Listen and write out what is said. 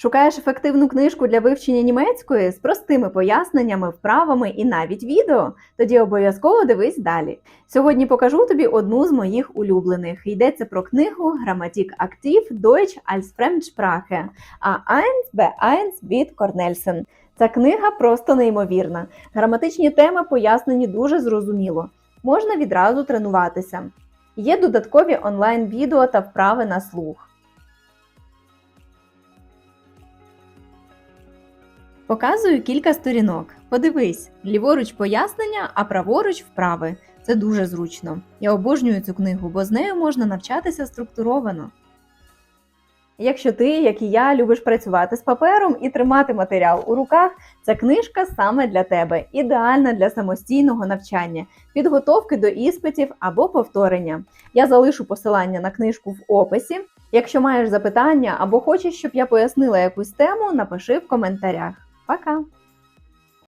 Шукаєш ефективну книжку для вивчення німецької з простими поясненнями, вправами і навіть відео? Тоді обов'язково дивись далі. Сьогодні покажу тобі одну з моїх улюблених. Йдеться про книгу Grammatik Aktiv Deutsch als Fremdsprache A1 B1 від Корнельсен. Ця книга просто неймовірна. Граматичні теми пояснені дуже зрозуміло. Можна відразу тренуватися. Є додаткові онлайн-відео та вправи на слух. Показую кілька сторінок. Подивись, ліворуч пояснення, а праворуч вправи. Це дуже зручно. Я обожнюю цю книгу, бо з нею можна навчатися структуровано. Якщо ти, як і я, любиш працювати з папером і тримати матеріал у руках, ця книжка саме для тебе, ідеальна для самостійного навчання, підготовки до іспитів або повторення. Я залишу посилання на книжку в описі. Якщо маєш запитання або хочеш, щоб я пояснила якусь тему, напиши в коментарях. Пока!